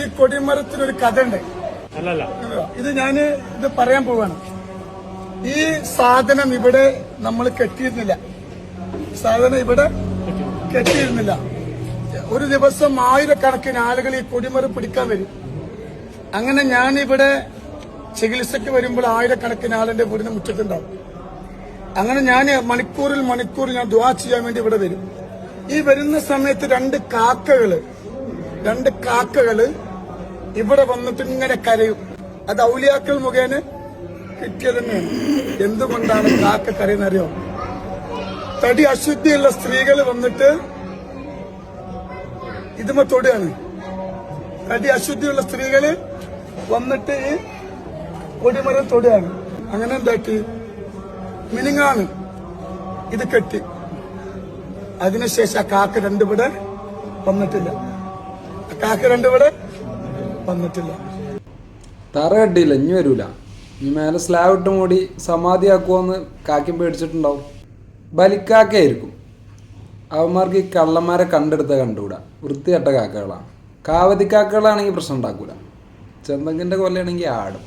ഈ കൊടിമരത്തിനൊരു കഥ ഉണ്ട് അല്ലല്ല. ഇത് ഞാൻ ഇത് പറയാൻ പോവാണ്. ഈ സാധനം ഇവിടെ നമ്മൾ കെട്ടിയിരുന്നില്ല. സാധനം ഇവിടെ കെട്ടിയിരുന്നില്ല. ഒരു ദിവസം ആയിരക്കണക്കിന് ആളുകൾ ഈ കൊടിമരം പിടിക്കാൻ വരും. അങ്ങനെ ഞാൻ ഇവിടെ ചികിത്സയ്ക്ക് വരുമ്പോൾ ആയിരക്കണക്കിന് ആളിന്റെ വീടിന് മുറ്റത്തുണ്ടാവും. അങ്ങനെ ഞാൻ മണിക്കൂറിൽ മണിക്കൂർ ഞാൻ ദ്വാ ചെയ്യാൻ വേണ്ടി ഇവിടെ വരും. ഈ വരുന്ന സമയത്ത് രണ്ട് കാക്കകൾ രണ്ട് കാക്കകൾ ഇവിടെ വന്നിട്ട് ഇങ്ങനെ കരയും. അത് ഔലിയാക്കൾ മുഖേന കിട്ടിയത് എന്തുകൊണ്ടാണ് കാക്ക കരയുന്നത് അറിയോ തടി അശുദ്ധിയുള്ള സ്ത്രീകൾ വന്നിട്ട് ഇതുമ തൊടുകയാണ്. തടി അശുദ്ധിയുള്ള സ്ത്രീകൾ വന്നിട്ട് ഈ കൊടിമരം തൊടുകയാണ്. അങ്ങനെ എന്താക്കി? മിനിങ്ങാണ്. ഇത് കെട്ടി. അതിനുശേഷം ആ കാക്ക രണ്ടുപിടെ വന്നിട്ടില്ല. ആ കാക്ക രണ്ടിവിടെ വന്നിട്ടില്ല. തറ കെട്ടിയില്ല ഇനി വരൂല. ഇനി മേലെ സ്ലാബ് ഇട്ട് മൂടി സമാധിയാക്കുമെന്ന് കാക്കി പേടിച്ചിട്ടുണ്ടാവും. ബലിക്കാക്കയായിരിക്കും. അവന്മാർക്ക് ഈ കള്ളന്മാരെ കണ്ടെടുത്ത കണ്ടുകൂടാ. വൃത്തികെട്ട കാക്കകളാണ്. കാവതി കാക്കകളാണെങ്കിൽ പ്രശ്നം ഉണ്ടാക്കൂല. ചെന്തങ്കിന്റെ കൊല്ലയാണെങ്കിൽ ആടും.